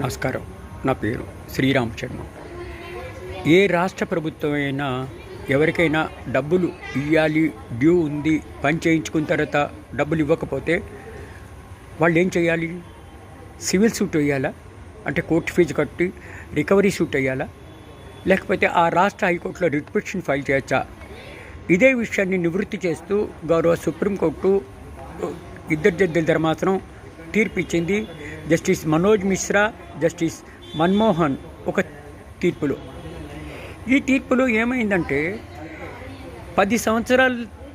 నమస్కారం. నా పేరు శ్రీరామ్ శర్మ. ఏ రాష్ట్ర ప్రభుత్వం అయినా ఎవరికైనా డబ్బులు ఇవ్వాలి డ్యూ ఉంది పని చేయించుకున్న తర్వాత డబ్బులు ఇవ్వకపోతే వాళ్ళు ఏం చేయాలి? సివిల్ సూట్ వేయాలా? అంటే కోర్టు ఫీజు కట్టి రికవరీ సూట్ వేయాలా? లేకపోతే ఆ రాష్ట్ర హైకోర్టులో రిట్ పిటిషన్ ఫైల్ చేయొచ్చా? ఇదే విషయాన్ని నివృత్తి చేస్తూ గౌరవ సుప్రీంకోర్టు ఇద్దరు జడ్జిల ధర్మాసనం తీర్పు ఇచ్చింది. జస్టిస్ మనోజ్ మిశ్రా జస్టిస్ మన్మోహన్ ఒక తీర్పులో. ఈ తీర్పులో ఏమైందంటే పది సంవత్సరాల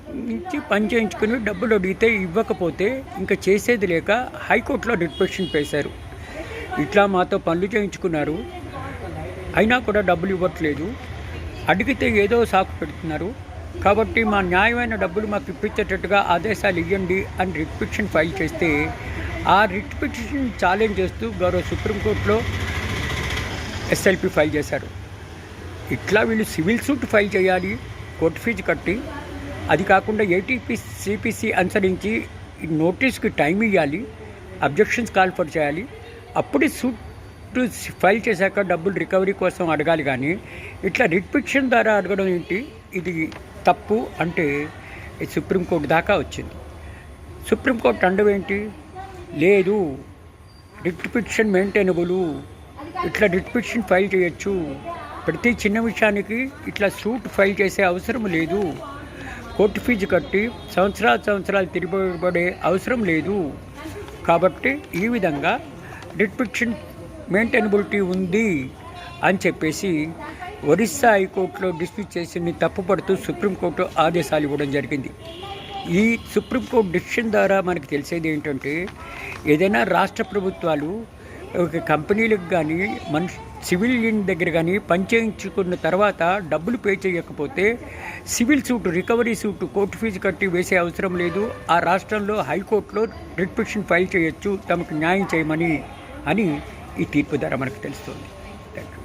నుంచి పని చేయించుకుని డబ్బులు అడిగితే ఇవ్వకపోతే ఇంకా చేసేది లేక హైకోర్టులో రిక్వెషన్ వేశారు. ఇట్లా మాతో పనులు చేయించుకున్నారు. అయినా కూడా డబ్బులు ఇవ్వట్లేదు. అడిగితే ఏదో సాకు పెడుతున్నారు. కాబట్టి మా న్యాయమైన డబ్బులు మాకు ఇప్పించేటట్టుగా ఆదేశాలు ఇవ్వండి అని రిట్ ఫైల్ చేస్తే ఆ రిట్ పిటిషన్ ఛాలెంజ్ చేస్తూ గౌరవ సుప్రీంకోర్టులో ఎస్ఎల్పి ఫైల్ చేశారు. ఇట్లా వీళ్ళు సివిల్ సూట్ ఫైల్ చేయాలి కోర్టు ఫీజు కట్టి అది కాకుండా ఏటీపీ సిపిసి అనుసరించి నోటీస్కి టైం ఇవ్వాలి అబ్జెక్షన్స్ కాల్ఫర్ చేయాలి. అప్పుడు సూట్ ఫైల్ చేశాక డబ్బులు రికవరీ కోసం అడగాలి కానీ ఇట్లా రిట్ పిటిషన్ ద్వారా అడగడం ఏంటి? ఇది తప్పు అంటే సుప్రీంకోర్టు దాకా వచ్చింది. సుప్రీంకోర్టు అండవేంటి? లేదు. డిస్క్రిప్షన్ పిటిషన్ మెయింటైనబుల్ ఇట్లా డిస్క్రిప్షన్ ఫైల్ చేయొచ్చు. ప్రతి చిన్న విషయానికి ఇట్లా సూట్ ఫైల్ చేసే అవసరం లేదు. కోర్టు ఫీజు కట్టి సంవత్సరాలు సంవత్సరాలు తిరిగిపడే అవసరం లేదు. కాబట్టి ఈ విధంగా డిస్క్రిప్షన్ మెయింటైనబిలిటీ ఉంది అని చెప్పేసి ఒరిస్సా హైకోర్టులో డిస్ప్యూట్ చేసింది తప్పుపడుతూ సుప్రీంకోర్టు ఆదేశాలు ఇవ్వడం జరిగింది. ఈ సుప్రీంకోర్టు డిసిషన్ ద్వారా మనకు తెలిసేది ఏంటంటే ఏదైనా రాష్ట్ర ప్రభుత్వాలు ఒక కంపెనీలకు కానీ మనిషి సివిలియన్ దగ్గర కానీ పనిచేయించుకున్న తర్వాత డబ్బులు పే చేయకపోతే civil suit recovery suit court fee కట్టి వేసే అవసరం లేదు. ఆ రాష్ట్రంలో హైకోర్టులో రిట్ పిటిషన్ ఫైల్ చేయొచ్చు తమకు న్యాయం చేయమని అని ఈ తీర్పు ద్వారా మనకు తెలుస్తుంది. Thank you